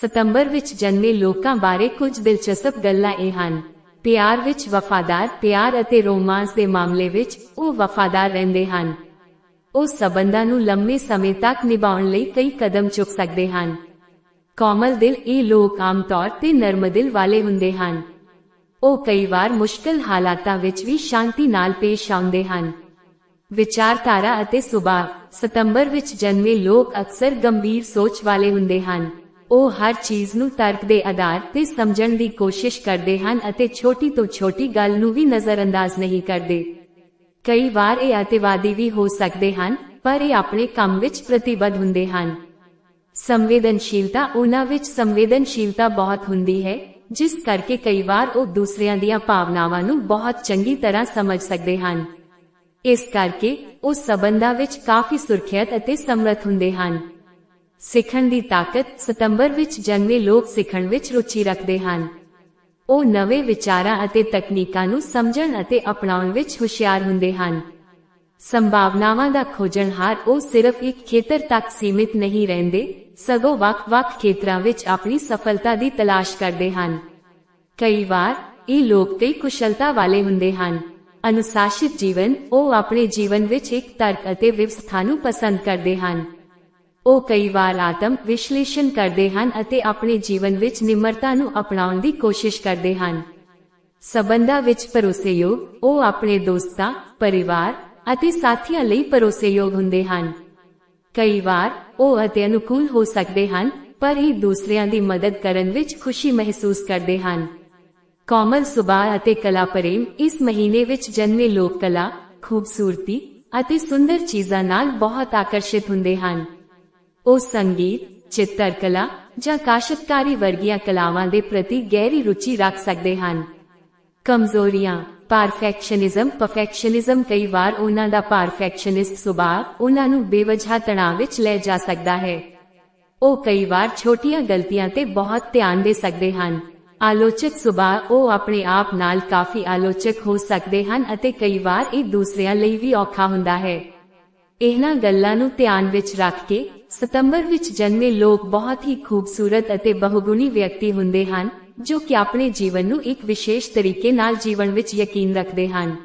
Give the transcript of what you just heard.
ਸਤੰਬਰ ਵਿੱਚ ਜਨਮੇ ਲੋਕਾਂ ਬਾਰੇ ਕੁਝ ਦਿਲਚਸਪ ਗੱਲਾਂ ਇਹ ਹਨ। ਪਿਆਰ ਵਿੱਚ ਵਫਾਦਾਰ, ਪਿਆਰ ਅਤੇ ਰੋਮਾਂਸ ਦੇ ਮਾਮਲੇ ਵਿੱਚ ਉਹ ਵਫਾਦਾਰ ਰਹਿੰਦੇ ਹਨ। ਉਹ ਸਬੰਧਾਂ ਨੂੰ ਲੰਮੇ ਸਮੇਂ ਤੱਕ ਨਿਭਾਉਣ ਲਈ ਕਈ ਕਦਮ ਚੁੱਕ ਸਕਦੇ ਹਨ। ਕੋਮਲ ਦਿਲ ਇਹ ਲੋਕ ਆਮ ਤੌਰ ਤੇ ਨਰਮ ਦਿਲ ਵਾਲੇ ਹੁੰਦੇ ਹਨ। ਉਹ ਕਈ ਵਾਰ ਮੁਸ਼ਕਲ ਹਾਲਾਤਾਂ ਵਿੱਚ ਵੀ ਸ਼ਾਂਤੀ ਨਾਲ ਪੇਸ਼ ਆਉਂਦੇ ਹਨ। ਵਿਚਾਰਧਾਰਾ ਅਤੇ ਸੁਭਾਅ। ਸਤੰਬਰ ਵਿੱਚ ਜਨਮੇ ਲੋਕ ਅਕਸਰ ਗੰਭੀਰ ਸੋਚ ਵਾਲੇ ਹੁੰਦੇ ਹਨ। ਉਹ ਹਰ ਚੀਜ਼ ਨੂੰ ਤਰਕ ਦੇ ਆਧਾਰ ਤੇ ਸਮਝਣ ਦੀ ਕੋਸ਼ਿਸ਼ ਕਰਦੇ ਹਨ ਅਤੇ ਛੋਟੀ ਤੋਂ ਛੋਟੀ ਗੱਲ ਨੂੰ ਵੀ ਨਜ਼ਰਅੰਦਾਜ਼ ਨਹੀਂ ਕਰਦੇ। ਕਈ ਵਾਰ ਇਹ ਅਤਿਵਾਦੀ ਵੀ ਹੋ ਸਕਦੇ ਹਨ, ਪਰ ਇਹ ਆਪਣੇ ਕੰਮ ਵਿੱਚ ਪ੍ਰਤੀਬੱਧ ਹੁੰਦੇ ਹਨ। ਸੰਵੇਦਨਸ਼ੀਲਤਾ ਉਹਨਾਂ ਵਿੱਚ ਸੰਵੇਦਨਸ਼ੀਲਤਾ ਬਹੁਤ ਹੁੰਦੀ ਹੈ, ਜਿਸ ਕਰਕੇ ਕਈ ਵਾਰ ਉਹ ਦੂਸਰਿਆਂ ਦੀਆਂ ਭਾਵਨਾਵਾਂ ਨੂੰ ਬਹੁਤ ਚੰਗੀ ਤਰ੍ਹਾਂ ਸਮਝ ਸਕਦੇ ਹਨ। ਇਸ ਕਰਕੇ ਉਹ ਸਬੰਧਾਂ ਵਿੱਚ ਕਾਫੀ ਸੁਰੱਖਿਅਤ ਅਤੇ ਸਮਰੱਥ ਹੁੰਦੇ ਹਨ। ਸਿੱਖਣ ਦੀ ਤਾਕਤ ਸਤੰਬਰ ਵਿੱਚ ਜਨਮੇ ਲੋਕ ਸਿੱਖਣ ਵਿੱਚ ਰੁਚੀ ਰੱਖਦੇ ਹਨ। ਉਹ ਨਵੇਂ ਵਿਚਾਰਾਂ ਅਤੇ ਤਕਨੀਕਾਂ ਨੂੰ ਸਮਝਣ ਅਤੇ ਅਪਣਾਉਣ ਵਿੱਚ ਹੁਸ਼ਿਆਰ ਹੁੰਦੇ ਹਨ। ਸੰਭਾਵਨਾਵਾਂ ਦਾ ਖੋਜਣਹਾਰ ਉਹ ਸਿਰਫ ਇੱਕ ਖੇਤਰ ਤੱਕ ਸੀਮਿਤ ਨਹੀਂ ਰਹਿੰਦੇ, ਸਗੋਂ ਵੱਖ-ਵੱਖ ਖੇਤਰਾਂ ਵਿੱਚ ਆਪਣੀ ਸਫਲਤਾ ਦੀ ਤਲਾਸ਼ ਕਰਦੇ ਹਨ। ਕਈ ਵਾਰ, ਇਹ ਲੋਕ ਕਈ ਕੁਸ਼ਲਤਾ ਵਾਲੇ ਹੁੰਦੇ ਹਨ। ਅਨੁਸ਼ਾਸਿਤ ਜੀਵਨ, ਉਹ ਆਪਣੇ ਜੀਵਨ ਵਿੱਚ ਇੱਕ ਤਰਕ ਅਤੇ ਵਿਵਸਥਾ ਨੂੰ ਪਸੰਦ ਕਰਦੇ ਹਨ। ਉਹ ਕਈ ਵਾਰ ਆਤਮ ਵਿਸ਼ਲੇਸ਼ਣ ਕਰਦੇ ਹਨ ਅਤੇ ਆਪਣੇ ਜੀਵਨ ਵਿੱਚ ਨਿਮਰਤਾ ਨੂੰ ਅਪਣਾਉਣ ਦੀ ਕੋਸ਼ਿਸ਼ ਕਰਦੇ ਹਨ। ਸਬੰਧਾਂ ਵਿੱਚ ਭਰੋਸੇਯੋਗ, ਉਹ ਆਪਣੇ ਦੋਸਤਾਂ, ਪਰਿਵਾਰ ਅਤੇ ਸਾਥੀਆਂ ਲਈ ਭਰੋਸੇਯੋਗ ਹੁੰਦੇ ਹਨ। ਕਈ ਵਾਰ ਉਹ ਅਤੇ ਅਨੁਕੂਲ ਹੋ ਸਕਦੇ ਹਨ, ਪਰ ਇਹ ਦੂਸਰਿਆਂ ਦੀ ਮਦਦ ਕਰਨ ਵਿੱਚ ਖੁਸ਼ੀ ਮਹਿਸੂਸ ਕਰਦੇ ਹਨ। ਕੋਮਲ ਸੁਭਾਅ ਅਤੇ ਕਲਾ ਪ੍ਰੇਮ ਇਸ ਮਹੀਨੇ ਵਿੱਚ ਜਨਮੇ ਲੋਕ ਕਲਾ, ਖੂਬਸੂਰਤੀ ਅਤੇ ਸੁੰਦਰ ਚੀਜ਼ਾਂ ਨਾਲ ਬਹੁਤ ਆਕਰਸ਼ਿਤ ਹੁੰਦੇ ਹਨ। ਉਹ ਸੰਗੀਤ ਚਿੱਤਰਕਲਾ ਜਾਂ ਕਾਸ਼ਤਕਾਰੀ ਵਰਗੀਆਂ ਕਲਾਵਾਂ ਦੇ ਪ੍ਰਤੀ ਗਹਿਰੀ ਰੁਚੀ ਰੱਖ ਸਕਦੇ ਹਨ। ਕਮਜ਼ੋਰੀਆਂ ਪਰਫੈਕਸ਼ਨਿਜ਼ਮ ਪਰਫੈਕਸ਼ਨਿਜ਼ਮ ਕਈ ਵਾਰ ਉਹਨਾਂ ਦਾ ਪਰਫੈਕਸ਼ਨਿਸਟ ਸੁਭਾਅ ਉਹਨਾਂ ਨੂੰ ਬੇਵਜ੍ਹਾ ਤਣਾਅ ਵਿੱਚ ਲੈ ਜਾ ਸਕਦਾ ਹੈ। ਉਹ ਕਈ ਵਾਰ ਛੋਟੀਆਂ ਗਲਤੀਆਂ ਤੇ ਬਹੁਤ ਧਿਆਨ ਦੇ ਸਕਦੇ ਹਨ। ਆਲੋਚਕ ਸੁਭਾਅ ਉਹ ਆਪਣੇ ਆਪ ਨਾਲ ਕਾਫੀ ਆਲੋਚਕ ਹੋ ਸਕਦੇ ਹਨ ਅਤੇ ਕਈ ਵਾਰ ਇਹ ਦੂਸਰਿਆਂ ਲਈ ਵੀ ਔਖਾ ਹੁੰਦਾ ਹੈ। ਇਹਨਾਂ ਗੱਲਾਂ ਨੂੰ ਧਿਆਨ ਵਿੱਚ ਰੱਖ ਕੇ ਸਤੰਬਰ ਵਿੱਚ ਜਨਮੇ ਲੋਕ ਬਹੁਤ ਹੀ ਖੂਬਸੂਰਤ ਅਤੇ ਬਹੁਗੁਣੀ ਵਿਅਕਤੀ ਹੁੰਦੇ ਹਨ, ਜੋ ਕਿ ਆਪਣੇ ਜੀਵਨ ਨੂੰ ਇੱਕ ਵਿਸ਼ੇਸ਼ ਤਰੀਕੇ ਨਾਲ ਜੀਵਨ ਵਿੱਚ ਯਕੀਨ ਰੱਖਦੇ ਹਨ।